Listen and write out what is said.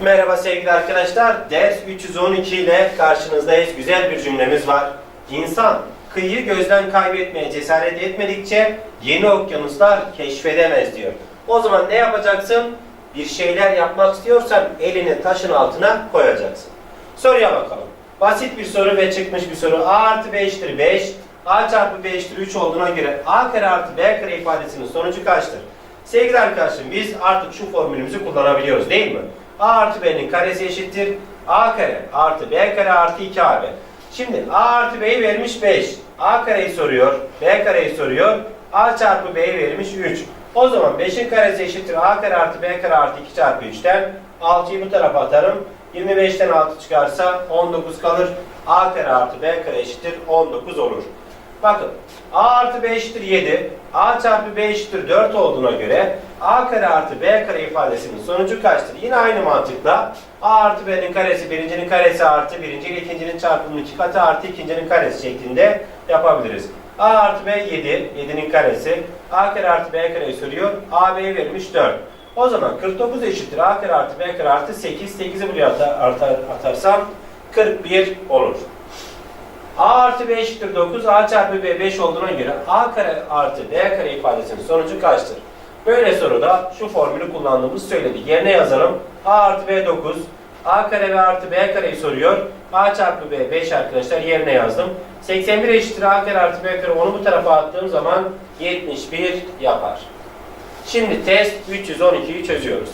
Merhaba sevgili arkadaşlar. Ders 312 ile karşınızdayız. Güzel bir cümlemiz var. İnsan kıyıyı gözden kaybetmeye cesaret etmedikçe yeni okyanuslar keşfedemez diyor. O zaman ne yapacaksın? Bir şeyler yapmak istiyorsan elini taşın altına koyacaksın. Soruya bakalım. Basit bir soru ve çıkmış bir soru. A artı B eşittir 5. A çarpı B eşittir 3 olduğuna göre A kare artı B kare ifadesinin sonucu kaçtır? Sevgili arkadaşım biz artık şu formülümüzü kullanabiliyoruz değil mi? A artı B'nin karesi eşittir. A kare artı B kare artı 2AB. Şimdi A artı B'yi vermiş 5. A kareyi soruyor. B kareyi soruyor. A çarpı B'yi vermiş 3. O zaman 5'in karesi eşittir. A kare artı B kare artı 2 çarpı 3'ten. 6'yı bu tarafa atarım. 25'ten 6 çıkarsa 19 kalır. A kare artı B kare eşittir 19 olur. Bakın A artı B eşittir 7. A çarpı B eşittir 4 olduğuna göre A kare artı B kare ifadesinin sonucu kaçtır? Yine aynı mantıkla A artı B'nin karesi birincinin karesi artı birinci ile ikincinin çarpımının iki katı artı ikincinin karesi şeklinde yapabiliriz. A artı B 7, 7'nin karesi. A kare artı B kareyi soruyor. A B'ye verilmiş 4. O zaman 49 eşittir A kare artı B kare artı 8. 8'i buraya atar, atar, atarsam 41 olur. A artı B eşittir 9. A çarpı B 5 olduğuna göre A kare artı B kare ifadesinin sonucu kaçtır? Böyle soruda şu formülü kullandığımızı söyledik. Yerine yazalım. A artı B 9. A kare ve artı B kareyi soruyor. A çarpı B 5 arkadaşlar yerine yazdım. 81 eşittir A kare artı B kare onu bu tarafa attığım zaman 71 yapar. Şimdi test 312'yi çözüyoruz.